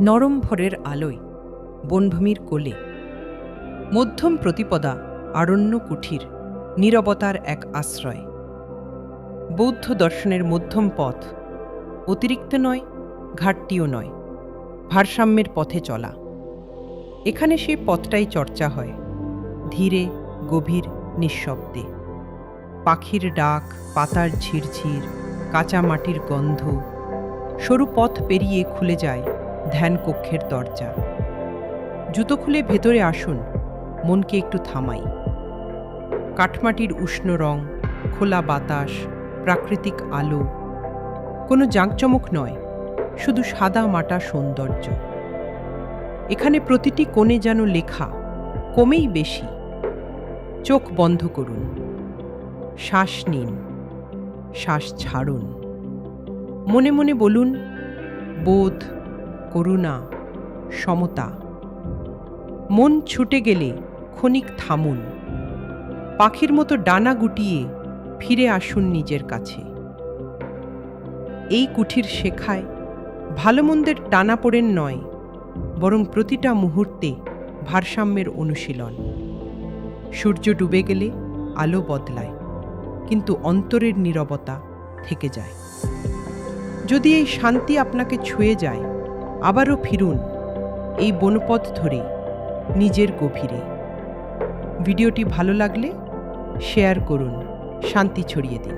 নরম ভরের আলোয়, বনভূমির কোলে, মধ্যম প্রতিপদা আরণ্য কুঠির, নীরবতার এক আশ্রয়। বৌদ্ধ দর্শনের মধ্যম পথ, অতিরিক্ত নয়, ঘাটতিও নয়, ভারসাম্যের পথে চলা। এখানে সেই পথটাই চর্চা হয়। ধীরে, গভীর, নিঃশব্দে। পাখির ডাক, পাতার ঝিরঝির, কাঁচা মাটির গন্ধ, সরু পথ পেরিয়ে খুলে যায় ধ্যান কক্ষের দরজা। জুতো খুলে ভেতরে আসুন, মনকে একটু থামাই। কাঠমাটির উষ্ণ রং, খোলা বাতাস, প্রাকৃতিক আলো, কোনো জাঁকচমক নয়, শুধু সাদা মাটা সৌন্দর্য। এখানে প্রতিটি কোণে যেন লেখা কমেই বেশি। চোখ বন্ধ করুন। শ্বাস নিন। শ্বাস ছাড়ুন। মনে মনে বলুন, বোধ, করুণা, সমতা। মন ছুটে গেলে ক্ষণিক থামুন। পাখির মতো ডানা গুটিয়ে ফিরে আসুন নিজের কাছে। এই কুঠির শেখায় ভালো মন্দের টানা পড়েন নয়, বরং প্রতিটা মুহূর্তে ভারসাম্যের অনুশীলন। সূর্য ডুবে গেলে আলো বদলায়, কিন্তু অন্তরের নিরবতা থেকে যায়। যদি এই শান্তি আপনাকে ছুঁয়ে যায়, আবারও ফিরুন এই বনপথ ধরে, নিজের গভীরে। ভিডিওটি ভালো লাগলে শেয়ার করুন, শান্তি ছড়িয়ে দিন।